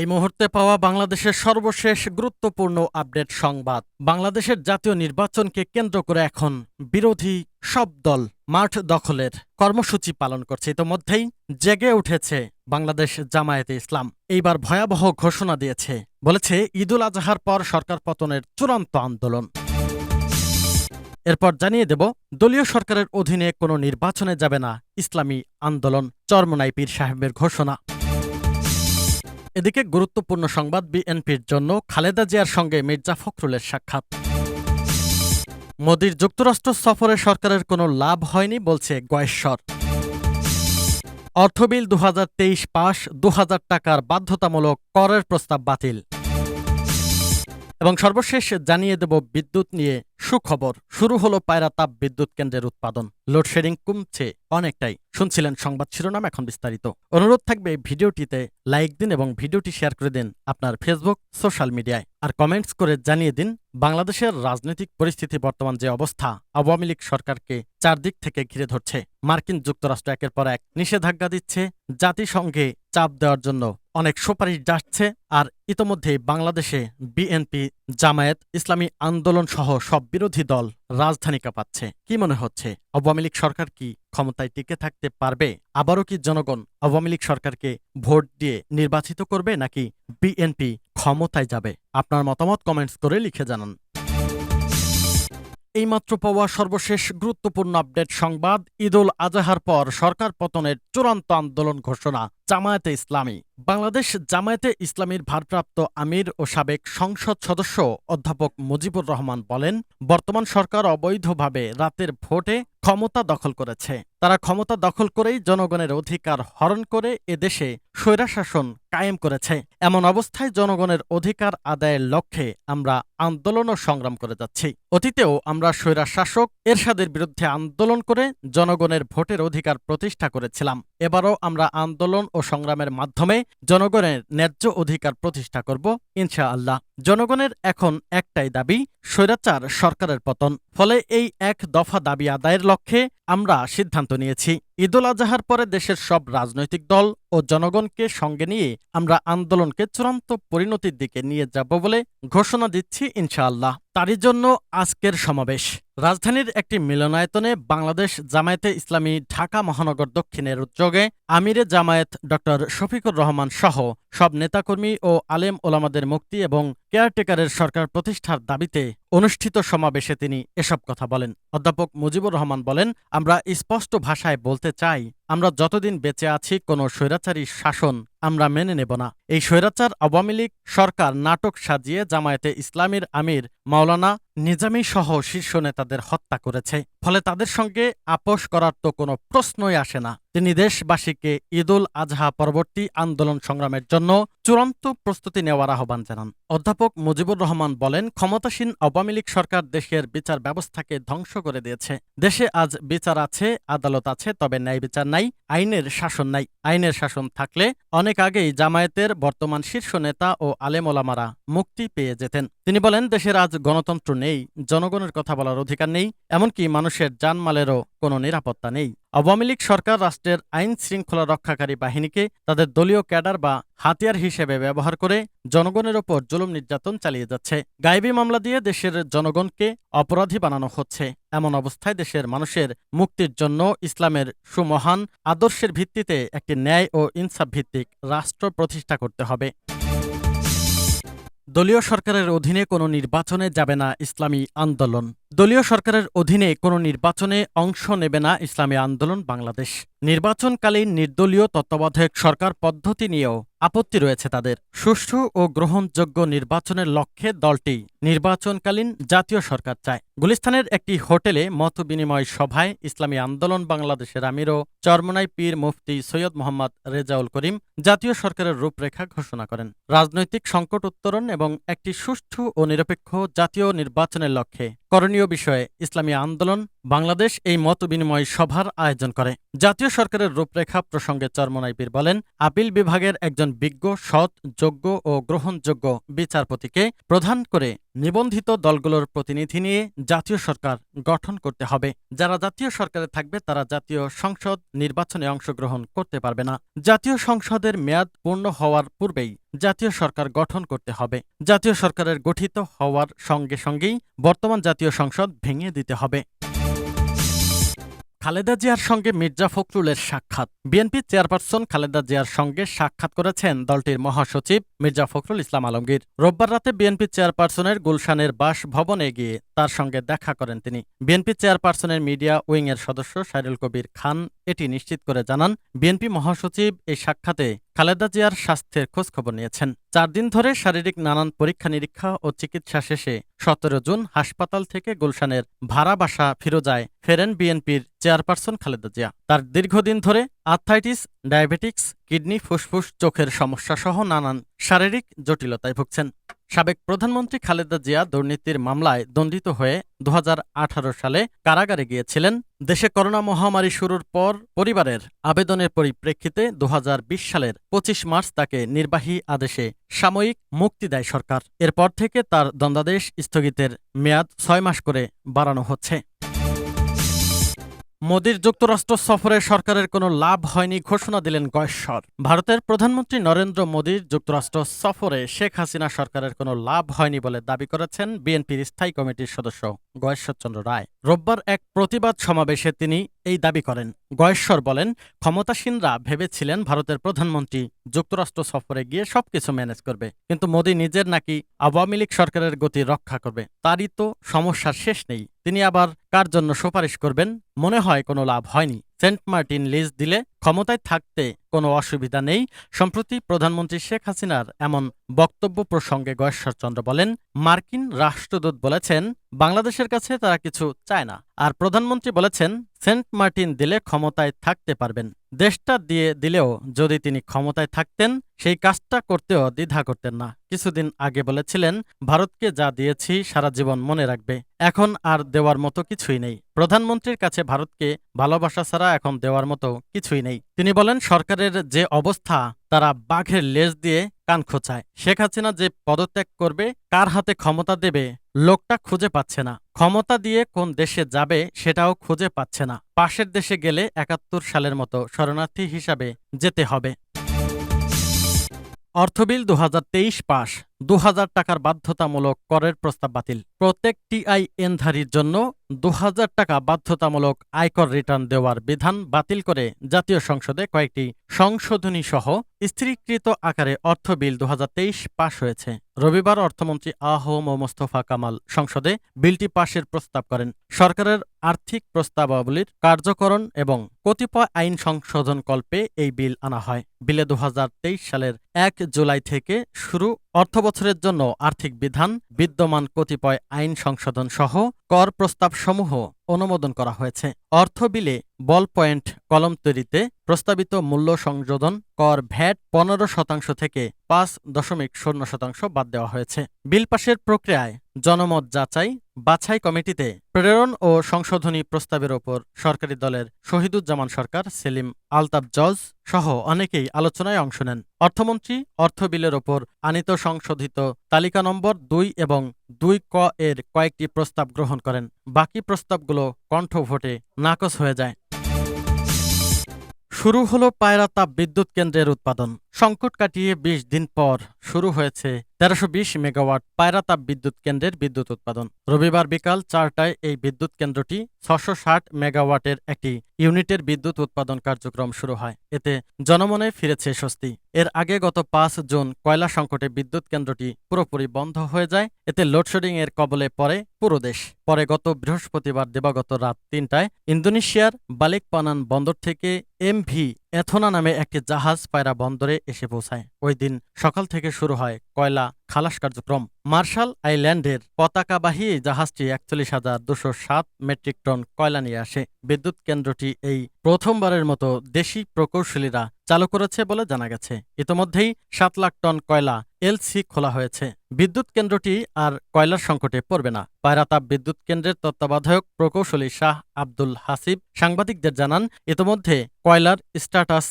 এই মুহূর্তে পাওয়া বাংলাদেশের সর্বশেষ গুরুত্বপূর্ণ আপডেট সংবাদ। বাংলাদেশের জাতীয় নির্বাচনকে কেন্দ্র করে এখন বিরোধী সব দল মাঠ দখলের কর্মসূচি পালন করছে। ইতোমধ্যেই জেগে উঠেছে বাংলাদেশ জামায়াতে ইসলাম। এইবার ভয়াবহ ঘোষণা দিয়েছে, বলেছে ঈদুল আজহার পর সরকার পতনের চূড়ান্ত আন্দোলন। এরপর জানিয়ে দেব, দলীয় সরকারের অধীনে কোনো নির্বাচনে যাবে না ইসলামী আন্দোলন, চরমনাই পীর সাহেবের ঘোষণা। এদিকে গুরুত্বপূর্ণ সংবাদ বিএনপির জন্য খালেদা জিয়ার সঙ্গে মির্জা ফখরুলের সাক্ষাৎ। মোদির যুক্তরাষ্ট্র সফরে সরকারের কোনো লাভ হয়নি বলছে গয়েশ্বর। অর্থবিল দু হাজার তেইশ পাশ দু হাজার টাকার বাধ্যতামূলক করের প্রস্তাব বাতিল। এবং সর্বশেষ জানিয়ে দেব বিদ্যুৎ নিয়ে সুখবর। শুরু হলো পায়রা তাপ বিদ্যুৎ কেন্দ্রের উৎপাদন। লোডশেডিং কমছে অনেকটাই, শুনছিলেন সংবাদ শিরোনাম এখন বিস্তারিত। অনুরোধ থাকবে ভিডিওটিতে লাইক দিন এবং ভিডিওটি শেয়ার করে দিন আপনার ফেসবুক, সোশ্যাল মিডিয়ায়। আর কমেন্টস করে জানিয়ে দিন বাংলাদেশের রাজনৈতিক পরিস্থিতি, বর্তমান যে অবস্থা, আওয়ামী লীগ সরকারকে চারদিক থেকে ঘিরে ধরছে। মার্কিন যুক্তরাষ্ট্র একের পর এক নিষেধাজ্ঞা দিচ্ছে জাতিসংঘে চাপ দেওয়ার জন্য। অনেক সুপারিশ যাচ্ছে আর ইতোমধ্যে বাংলাদেশে বিএনপি, জামায়াত, ইসলামী আন্দোলন সহ সব বিরোধী দল রাজধানী কাঁপাচ্ছে কি মনে হচ্ছে? আওয়ামী লীগ সরকার কি ক্ষমতায় টিকে থাকতে পারবে? আবারও কি জনগণ আওয়ামী লীগ সরকারকে ভোট দিয়ে নির্বাচিত করবে নাকি বিএনপি ক্ষমতায় যাবে? আপনার মতামত কমেন্টস করে লিখে জানান। এইমাত্র পাওয়া সর্বশেষ গুরুত্বপূর্ণ আপডেট সংবাদ ঈদ উল আজহার পর সরকার পতনের চূড়ান্ত আন্দোলন ঘোষণা। জামায়াতে ইসলামী। বাংলাদেশ জামায়াতে ইসলামীর ভারপ্রাপ্ত আমির ও সাবেক সংসদ সদস্য অধ্যাপক মুজিবুর রহমান বলেন, বর্তমান সরকার অবৈধভাবে রাতের ভোটে ক্ষমতা দখল করেছে। তারা ক্ষমতা দখল করেই জনগণের অধিকার হরণ করে এদেশে স্বৈরাশাসন কায়েম করেছে। এমন অবস্থায় জনগণের অধিকার আদায়ের লক্ষ্যে আমরা আন্দোলন ও সংগ্রাম করে যাচ্ছি। অতীতেও আমরা স্বৈরাশাসক এরশাদের বিরুদ্ধে আন্দোলন করে জনগণের ভোটের অধিকার প্রতিষ্ঠা করেছিলাম। এবারও আমরা আন্দোলন ও সংগ্রামের মাধ্যমে জনগণের ন্যায্য অধিকার প্রতিষ্ঠা করব ইনশা আল্লাহ জনগণের এখন একটাই দাবি, স্বৈরাচার সরকারের পতন। ফলে এই এক দফা দাবি আদায়ের লক্ষ্যে আমরা সিদ্ধান্ত নিয়েছি। ঈদুল আজহার পরে দেশের সব রাজনৈতিক দল ও জনগণকে সঙ্গে নিয়ে আমরা আন্দোলনকে চূড়ান্ত পরিণতির দিকে নিয়ে যাব বলে ঘোষণা দিচ্ছি ইনশাআল্লাহ। তারই জন্য আজকের সমাবেশ। রাজধানীর একটি মিলনায়তনে বাংলাদেশ জামায়াতে ইসলামী ঢাকা মহানগর দক্ষিণের উদ্যোগে আমিরে জামায়াত ড শফিকুর রহমান সহ সব নেতাকর্মী ও আলেম ওলামাদের মুক্তি এবং কেয়ারটেকারের সরকার প্রতিষ্ঠার দাবিতে অনুষ্ঠিত সমাবেশে তিনি এসব কথা বলেন। অধ্যাপক মুজিবুর রহমান বলেন, আমরা স্পষ্ট ভাষায় বলতে চাই, আমরা যতদিন বেঁচে আছি, কোনো স্বৈরাচারী শাসন আমরা মেনে নেব না। এই স্বৈরাচার আওয়ামী লীগ সরকার নাটক সাজিয়ে জামায়াতে ইসলামীর আমির মাওলানা নিজামী সহ শীর্ষ নেতাদের হত্যা করেছে। ফলে তাদের সঙ্গে আপোষ করার তো কোনো প্রশ্নই আসে না। তিনি দেশবাসীকে ঈদুল আজহা পরবর্তী আন্দোলন সংগ্রামের জন্য চূড়ান্ত প্রস্তুতি নেওয়ার আহ্বান জানান। অধ্যাপক মুজিবুর রহমান বলেন, ক্ষমতাসীন আওয়ামী লীগ সরকার দেশের বিচার ব্যবস্থাকে ধ্বংস করে দিয়েছে। দেশে আজ বিচার আছে, আদালত আছে, তবে ন্যায় বিচার নাই, আইনের শাসন নাই। আইনের শাসন থাকলে অনেক আগেই জামায়াতের বর্তমান শীর্ষ নেতা ও আলেমোলামারা মুক্তি পেয়ে যেতেন। তিনি বলেন দেশের আজ গণতন্ত্র নেই, জনগণের কথা বলার অধিকার নেই, এমনকি মানুষের জানমালেরও কোনো নিরাপত্তা নেই। আওয়ামী লীগ সরকার রাষ্ট্রের আইন শৃঙ্খলা রক্ষাকারী বাহিনীকে তাদের দলীয় ক্যাডার বা হাতিয়ার হিসেবে ব্যবহার করে জনগণের ওপর জুলুম নির্যাতন চালিয়ে যাচ্ছে। গায়েবী মামলা দিয়ে দেশের জনগণকে অপরাধী বানানো হচ্ছে। এমন অবস্থায় দেশের মানুষের মুক্তির জন্য ইসলামের সুমহান আদর্শের ভিত্তিতে একটি ন্যায় ও ইনসাফ ভিত্তিক রাষ্ট্র প্রতিষ্ঠা করতে হবে। দলীয় সরকারের অধীনে কোনো নির্বাচনে যাবে না ইসলামী আন্দোলন। দলীয় সরকারের অধীনে কোনো নির্বাচনে অংশ নেবে না ইসলামী আন্দোলন বাংলাদেশ। নির্বাচনকালীন নির্দলীয় তত্ত্বাবধায়ক সরকার পদ্ধতি নিয়েও আপত্তি রয়েছে তাদের। সুষ্ঠু ও গ্রহণযোগ্য নির্বাচনের লক্ষ্যে দলটি নির্বাচনকালীন জাতীয় সরকার চায়। গুলিস্তানের একটি হোটেলে মত বিনিময় সভায় ইসলামী আন্দোলন বাংলাদেশের আমির ও চরমনাই পীর মুফতি সৈয়দ মোহাম্মদ রেজাউল করিম জাতীয় সরকারের রূপরেখা ঘোষণা করেন। রাজনৈতিক সংকট উত্তরণ এবং একটি সুষ্ঠু ও নিরপেক্ষ জাতীয় নির্বাচনের লক্ষ্যে করণীয় বিষয়ে ইসলামী আন্দোলন, বাংলাদেশ এই মত বিনিময় সভার আয়োজন করে। জাতীয় সরকারের রূপরেখা প্রসঙ্গে চর্মনাইপির বলেন, আপিল বিভাগের একজন বিজ্ঞ, সৎ, যোগ্য ও গ্রহণযোগ্য বিচারপতিকে প্রধান করে নিবন্ধিত দলগুলোর প্রতিনিধি নিয়ে জাতীয় সরকার গঠন করতে হবে। যারা জাতীয় সরকারে থাকবে, তারা জাতীয় সংসদ নির্বাচনে অংশগ্রহণ করতে পারবে না। জাতীয় সংসদের মেয়াদ পূর্ণ হওয়ার পূর্বেই জাতীয় সরকার গঠন করতে হবে। জাতীয় সরকারের গঠিত হওয়ার সঙ্গে সঙ্গেই বর্তমান জাতীয় সংসদ ভেঙে দিতে হবে। খালেদা জিয়ার সঙ্গে মির্জা ফখরুলের সাক্ষাৎ। বিএনপি চেয়ারপারসন খালেদা জিয়ার সঙ্গে সাক্ষাৎ করেছেন দলটির মহাসচিব মির্জা ফখরুল ইসলাম আলমগীর। রোববার রাতে বিএনপি চেয়ারপারসনের গুলশানের বাস ভবনে গিয়ে তার সঙ্গে দেখা করেন তিনি। বিএনপি চেয়ারপারসনের মিডিয়া উইংয়ের সদস্য সাইরুল কবির খান এটি নিশ্চিত করে জানান, বিএনপি মহাসচিব এই সাক্ষাতে খালেদা জিয়ার স্বাস্থ্যের খোঁজখবর নিয়েছেন। চার দিন ধরে শারীরিক নানান পরীক্ষা নিরীক্ষা ও চিকিৎসা শেষে সতেরো জুন হাসপাতাল থেকে গুলশানের ভাড়া বাসা ফিরোজায় ফেরেন বিএনপির চেয়ারপারসন খালেদা জিয়া। তার দীর্ঘদিন ধরে আর্থাইটিস ডায়াবেটিক্স, কিডনি, ফুসফুস, চোখের সমস্যা সহ নানান শারীরিক জটিলতায় ভুগছেন। সাবেক প্রধানমন্ত্রী খালেদা জিয়া দুর্নীতির মামলায় দণ্ডিত হয়ে দুহাজার আঠারো সালে কারাগারে গিয়েছিলেন। দেশে করোনা মহামারী শুরুর পর পরিবারের আবেদনের পরিপ্রেক্ষিতে দু হাজার বিশ সালের পঁচিশ মার্চ তাকে নির্বাহী আদেশে সাময়িক মুক্তি দেয় সরকার। এরপর থেকে তার দণ্ডাদেশ স্থগিতের মেয়াদ ছয় মাস করে বাড়ানো হচ্ছে। মোদীর যুক্তরাষ্ট্র সফরে সরকারের কোনো লাভ হয়নি ঘোষণা দিলেন গয়েশ্বর। ভারতের প্রধানমন্ত্রী নরেন্দ্র মোদীর যুক্তরাষ্ট্র সফরে শেখ হাসিনা সরকারের কোনো লাভ হয়নি বলে দাবি করেছেন বিএনপির স্থায়ী কমিটির সদস্য গয়েশ্বরচন্দ্র রায়। রোববার এক প্রতিবাদ সমাবেশে তিনি এই দাবি করেন। গয়েশ্বর বলেন, ক্ষমতাসীনরা ভেবেছিলেন ভারতের প্রধানমন্ত্রী যুক্তরাষ্ট্র সফরে গিয়ে সবকিছু ম্যানেজ করবে। কিন্তু মোদী নিজের নাকি আওয়ামী লীগ সরকারের গতি রক্ষা করবে, তারই তো সমস্যার শেষ নেই। তিনি আবার কার জন্য সুপারিশ করবেন? মনে হয় কোনো লাভ হয়নি। সেন্ট মার্টিন লিজ দিলে ক্ষমতায় থাকতে কোনো অসুবিধা নেই। সম্প্রতি প্রধানমন্ত্রী শেখ হাসিনার এমন বক্তব্য প্রসঙ্গে গয়েশ্বরচন্দ্র বলেন, মার্কিন রাষ্ট্রদূত বলেছেন, বাংলাদেশের কাছে তারা কিছু চায় না। আর প্রধানমন্ত্রী বলেছেন, সেন্ট মার্টিন দিলে ক্ষমতায় থাকতে পারবেন। দেশটা দিয়ে দিলেও যদি তিনি ক্ষমতায় থাকতেন, সেই কাজটা করতেও দ্বিধা করতেন না। কিছুদিন আগে বলেছিলেন, ভারতকে যা দিয়েছি, সারা জীবন মনে রাখবে। এখন আর দেওয়ার মতো কিছুই নেই। প্রধানমন্ত্রীর কাছে ভারতকে ভালোবাসা ছাড়া এখন দেওয়ার মতো কিছুই নেই। তিনি বলেন, সরকারের যে অবস্থা তারা বাঘের লেজ দিয়ে কান খোঁচায়। শেখ হাসিনা যে পদত্যাগ করবে, কার হাতে ক্ষমতা দেবে, লোকটা খুঁজে পাচ্ছে না। ক্ষমতা দিয়ে কোন দেশে যাবে, সেটাও খুঁজে পাচ্ছে না। পাশের দেশে গেলে একাত্তর সালের মতো শরণার্থী হিসাবে যেতে হবে। অর্থবিল দু পাস দু হাজার টাকার বাধ্যতামূলক করের প্রস্তাব বাতিল। প্রত্যেক টিআইএনধারীর জন্য দু হাজার টাকা বাধ্যতামূলক আয়কর রিটার্ন দেওয়ার বিধান বাতিল করে জাতীয় সংসদে কয়েকটি সংশোধনী সহ স্থিরীকৃত আকারে অর্থ বিল দু হাজার তেইশ পাশ হয়েছে। রবিবার অর্থমন্ত্রী আহম ও মোস্তফা কামাল সংসদে বিলটি পাশের প্রস্তাব করেন। সরকারের আর্থিক প্রস্তাবাবলীর কার্যকরণ এবং কতিপয় আইন সংশোধন কল্পে এই বিল আনা হয়। বিলে দু হাজার তেইশ সালের এক জুলাই থেকে শুরু অর্থবছরের জন্য আর্থিক বিধান বিদ্যমান কতিপয় আইন সংশোধন সহ কর প্রস্তাবসমূহ অনুমোদন করা হয়েছে। অর্থ বিলে বল পয়েন্ট কলম তৈরিতে প্রস্তাবিত মূল্য সংযোজন কর ভ্যাট পনেরো শতাংশ থেকে পাঁচ দশমিক শূন্য শতাংশ বাদ দেওয়া হয়েছে। বিল পাশের প্রক্রিয়ায় জনমত যাচাই, বাছাই কমিটিতে প্রেরণ ও সংশোধনী প্রস্তাবের ওপর সরকারি দলের শহীদুজ্জামান সরকার, সেলিম আলতাব জজ সহ অনেকেই আলোচনায় অংশ নেন। অর্থমন্ত্রী অর্থ বিলের ওপর আনিত সংশোধিত তালিকা নম্বর দুই এবং দুই ক এর কয়েকটি প্রস্তাব গ্রহণ করেন। বাকি প্রস্তাবগুলো কণ্ঠ ভোটে নাকচ হয়ে যায়। শুরু হলো পায়রা তাপ বিদ্যুৎ কেন্দ্রের উৎপাদন। সংকট কাটিয়ে ২০ দিন পর শুরু হয়েছে তেরোশো বিশ মেগাওয়াট পায়রা তাপ বিদ্যুৎ কেন্দ্রের বিদ্যুৎ উৎপাদন। রবিবার বিকাল চারটায় এই বিদ্যুৎ কেন্দ্রটি ছশো ষাট মেগাওয়াটের একটি ইউনিটের বিদ্যুৎ উৎপাদন কার্যক্রম শুরু হয়। এতে জনমনে ফিরেছে স্বস্তি। এর আগে গত পাঁচ জুন কয়লা সংকটে বিদ্যুৎ কেন্দ্রটি পুরোপুরি বন্ধ হয়ে যায়, এতে লোডশেডিং এর কবলে পড়ে পুরো দেশ। পরে গত বৃহস্পতিবার দিবাগত রাত তিনটায় ইন্দোনেশিয়ার বালিকপানান বন্দর থেকে এমভি এথোনা নামে একটি জাহাজ পায়রা বন্দরে এসে পৌঁছায়। ওই দিন সকাল থেকে শুরু হয় কয়লা খালাস কার্যক্রম। মার্শাল আইল্যান্ডের পতাকাবাহী জাহাজটি একচল্লিশ হাজার দুশো সাত মেট্রিক টন কয়লা নিয়ে আসে। বিদ্যুৎ কেন্দ্রটি এই প্রথমবারের মতো দেশি প্রকৌশলীরা চালু করেছে বলে জানা গেছে। ইতোমধ্যেই সাত লাখ টন কয়লা এলসি খোলা হয়েছে। বিদ্যুৎ কেন্দ্রটি আর কয়লার সংকটে পড়বে না। পায়রাতাপ বিদ্যুৎ কেন্দ্রের তত্ত্বাবধায়ক প্রকৌশলী শাহ আব্দুল হাসিব সাংবাদিকদের জানান, ইতোমধ্যে কয়লার স্ট্যাটাস